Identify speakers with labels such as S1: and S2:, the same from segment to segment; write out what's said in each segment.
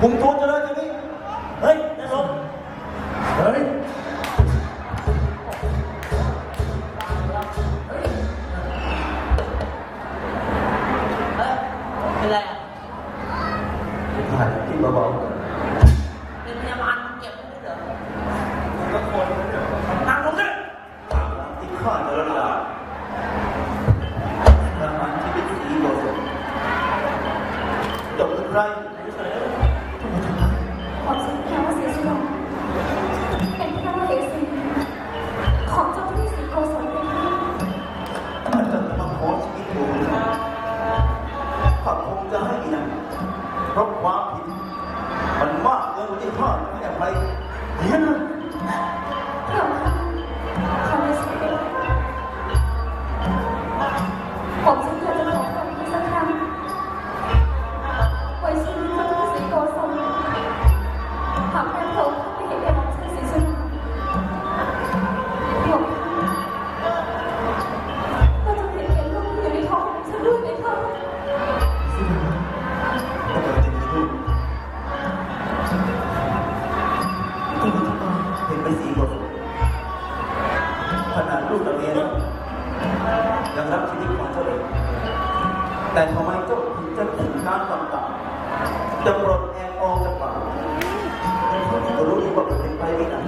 S1: คุมตั
S2: วเจริ
S3: ญจะนี่เฮ้ยนายสม
S1: เฮ้ย
S2: เฮ้ยเป็นไรอะ
S4: ถ่ายที่เบา
S2: เป็นพยาบาลมันเก็บไม่ได้เหรอ
S4: ๆก็คนเนี่ย
S3: นั่งลงเลย
S4: ที่ข้าเจริญลาทหารที่เป็นสีโลสจบเป็นไร
S5: ขอ เพราะ
S4: ความ
S5: แต่
S4: ทำไมเจ้าถึงจะถึงการต่างๆจะปลดแอกออกจากปากก็รู้ดีว่ามันเป็นไปไม่ได้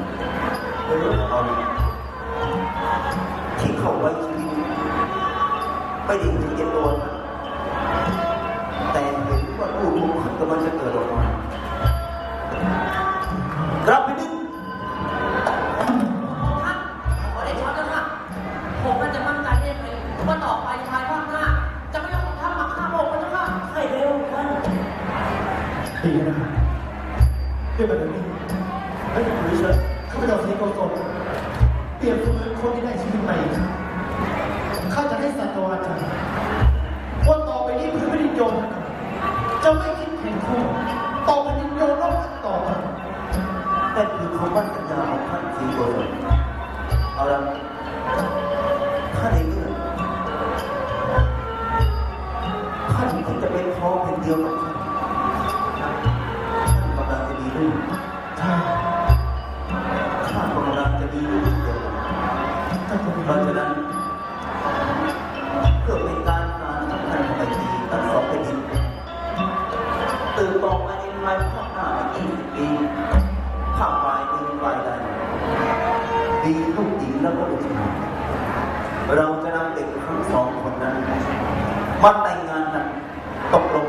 S4: ไม่รู้เอาที่เขาไว้ชีวิตไม่ได้ถึงเย็นตัวนแต่เห็นว่าลูกของเขากำลังจะ เฮ้
S1: ยหรือเฉยข้าพเจ้าศรีโกศลเปรียบเสมือนคนที่ได้ชีวิตใหม่อีกครั้งข้าจะให้สัตว์วาจาว่าต่อไปนี้พื้นแผ่นดินโยนจะไม่คิดแข่งคู่ต่อแผ่นดินโยนรบต่อไป
S4: นั่นคือคำมั่นสัญญาของท่านสีโกศลเอาละถ้าในเมื่อท่านคงจะเป็นพ้องเป็นเดียวกับท่านท่านกำลังจะมีลูก เพราะฉะนั้นเพื่อเป็นการงานสำคัญของไอทีทั้งสองแผ่นดินตื่นต่อมาในภายภาคหน้าอีกปีข้าฝ่ายหนึ่งฝ่ายใดมีลูกหญิงแล้วก็ลูกชายเราจะนำเด็กทั้งสองคนนั้นมาแต่งงานกันตกลง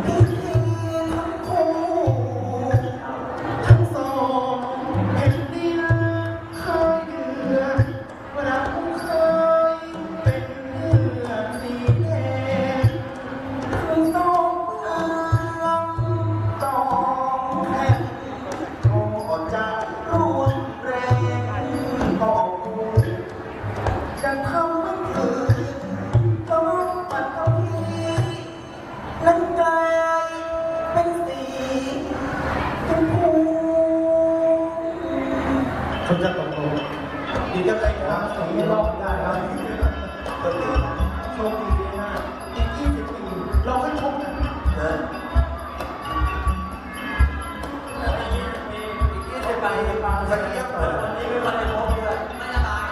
S1: Thank you. คนจะตกลงดีก็ได้ครับสองรอบ
S2: ได้ครับโชคดีมากอี
S4: กยี่สิบปีเราก็ชกกัน
S3: นะไปไปสักเยอะ
S2: หน่อยวันนี้ไม่มาได้พกเลยไม่ะบาย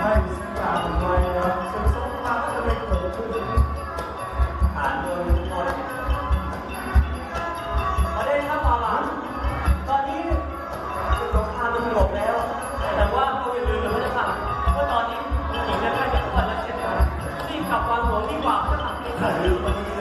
S2: ไม่สิ
S6: การ
S7: ไม่นะสงสารก็จะไม่เกิดขึ้น Hallelujah.